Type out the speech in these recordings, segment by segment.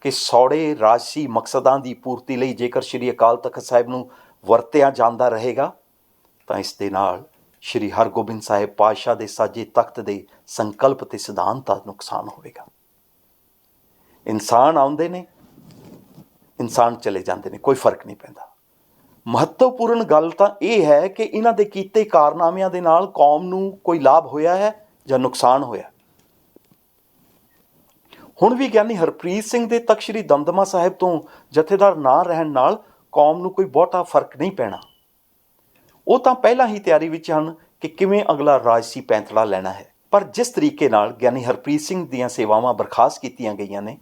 ਕਿ ਸੌੜੇ ਰਾਜਸੀ ਮਕਸਦਾਂ ਦੀ ਪੂਰਤੀ ਲਈ ਜੇਕਰ ਸ੍ਰੀ ਅਕਾਲ ਤਖਤ ਸਾਹਿਬ ਨੂੰ ਵਰਤਿਆ ਜਾਂਦਾ ਰਹੇਗਾ, ਤਾਂ ਇਸ ਦੇ ਨਾਲ ਸ੍ਰੀ ਹਰਗੋਬਿੰਦ ਸਾਹਿਬ ਪਾਤਸ਼ਾਹ ਦੇ ਸਾਜੇ ਤਖਤ ਦੇ ਸੰਕਲਪ ਤੇ ਸਿਧਾਂਤ ਦਾ ਨੁਕਸਾਨ ਹੋਵੇਗਾ। ਇਨਸਾਨ ਆਉਂਦੇ ਨੇ, ਇਨਸਾਨ ਚਲੇ ਜਾਂਦੇ ਨੇ, ਕੋਈ ਫ਼ਰਕ ਨਹੀਂ ਪੈਂਦਾ। ਮਹੱਤਵਪੂਰਨ ਗੱਲ ਤਾਂ ਇਹ ਹੈ ਕਿ ਇਹਨਾਂ ਦੇ ਕੀਤੇ ਕਾਰਨਾਮਿਆਂ ਦੇ ਨਾਲ ਕੌਮ ਨੂੰ ਕੋਈ ਲਾਭ ਹੋਇਆ ਹੈ ਜਾਂ ਨੁਕਸਾਨ ਹੋਇਆ ਹੁਣ ਵੀ ਗਿਆਨੀ ਹਰਪ੍ਰੀਤ ਸਿੰਘ ਦੇ ਤਖਤ ਸ੍ਰੀ ਦਮਦਮਾ ਸਾਹਿਬ ਤੋਂ ਜਥੇਦਾਰ ਨਾ ਰਹਿਣ ਨਾਲ ਕੌਮ ਨੂੰ ਕੋਈ ਬਹੁਤਾ ਫ਼ਰਕ ਨਹੀਂ ਪੈਣਾ। ਉਹ ਤਾਂ ਪਹਿਲਾਂ ਹੀ ਤਿਆਰੀ ਵਿੱਚ ਹਨ ਕਿ ਕਿਵੇਂ ਅਗਲਾ ਰਾਜਸੀ ਪੈਂਤੜਾ ਲੈਣਾ ਹੈ। ਪਰ ਜਿਸ ਤਰੀਕੇ ਨਾਲ ਗਿਆਨੀ ਹਰਪ੍ਰੀਤ ਸਿੰਘ ਦੀਆਂ ਸੇਵਾਵਾਂ ਬਰਖਾਸਤ ਕੀਤੀਆਂ ਗਈਆਂ ਨੇ,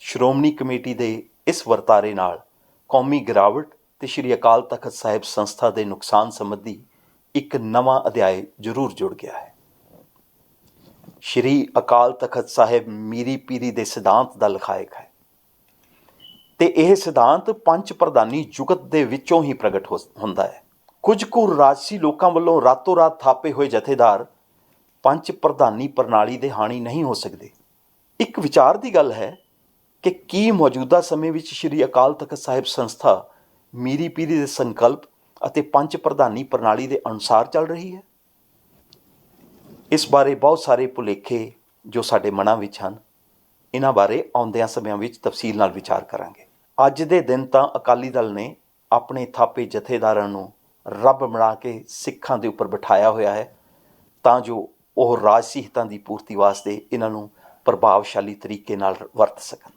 ਸ਼੍ਰੋਮਣੀ ਕਮੇਟੀ ਦੇ ਇਸ ਵਰਤਾਰੇ ਨਾਲ ਕੌਮੀ ਗਿਰਾਵਟ ਤੇ ਸ੍ਰੀ ਅਕਾਲ ਤਖਤ ਸਾਹਿਬ ਸੰਸਥਾ ਦੇ ਨੁਕਸਾਨ ਸੰਬੰਧੀ ਇੱਕ ਨਵਾਂ ਅਧਿਆਇ ਜ਼ਰੂਰ ਜੁੜ ਗਿਆ ਹੈ। ਸ਼੍ਰੀ ਅਕਾਲ ਤਖਤ ਸਾਹਿਬ ਮੀਰੀ ਪੀਰੀ ਦੇ ਸਿਧਾਂਤ ਦਾ ਲਖਾਇਕ ਹੈ। ਤੇ ਇਹ ਸਿਧਾਂਤ ਪੰਜ ਪ੍ਰਧਾਨੀ ਜੁਗਤ ਦੇ ਵਿੱਚੋਂ ਹੀ ਪ੍ਰਗਟ ਹੋ- ਹੁੰਦਾ ਹੈ। ਕੁਝ ਕੁ ਰਾਜਸੀ ਲੋਕਾਂ ਵੱਲੋਂ ਰਾਤੋਂ ਰਾਤ ਥਾਪੇ ਹੋਏ ਜਥੇਦਾਰ ਪੰਜ ਪ੍ਰਧਾਨੀ ਪ੍ਰਣਾਲੀ ਦੇ ਹਾਣੀ ਨਹੀਂ ਹੋ ਸਕਦੇ। ਇੱਕ ਵਿਚਾਰ ਦੀ ਗੱਲ ਹੈ ਕਿ ਕੀ ਮੌਜੂਦਾ ਸਮੇਂ ਵਿੱਚ ਸ੍ਰੀ ਅਕਾਲ ਤਖਤ ਸਾਹਿਬ ਸੰਸਥਾ ਮੀਰੀ ਪੀਰੀ ਦੇ ਸੰਕਲਪ ਅਤੇ ਪੰਜ ਪ੍ਰਧਾਨੀ ਪ੍ਰਣਾਲੀ ਦੇ ਅਨੁਸਾਰ ਚੱਲ ਰਹੀ ਹੈ? ਇਸ ਬਾਰੇ ਬਹੁਤ ਸਾਰੇ ਭੁਲੇਖੇ ਜੋ ਸਾਡੇ ਮਨਾਂ ਵਿੱਚ ਹਨ, ਇਹਨਾਂ ਬਾਰੇ ਆਉਂਦਿਆਂ ਸਮਿਆਂ ਵਿੱਚ ਤਫਸੀਲ ਨਾਲ ਵਿਚਾਰ ਕਰਾਂਗੇ। ਅੱਜ ਦੇ ਦਿਨ ਤਾਂ ਅਕਾਲੀ ਦਲ ਨੇ ਆਪਣੇ ਥਾਪੇ ਜਥੇਦਾਰਾਂ ਨੂੰ ਰੱਬ ਬਣਾ ਕੇ ਸਿੱਖਾਂ ਦੇ ਉੱਪਰ ਬਿਠਾਇਆ ਹੋਇਆ ਹੈ, ਤਾਂ ਜੋ ਉਹ ਰਾਜਸੀ ਹਿੱਤਾਂ ਦੀ ਪੂਰਤੀ ਵਾਸਤੇ ਇਹਨਾਂ ਨੂੰ ਪ੍ਰਭਾਵਸ਼ਾਲੀ ਤਰੀਕੇ ਨਾਲ ਵਰਤ ਸਕਣ।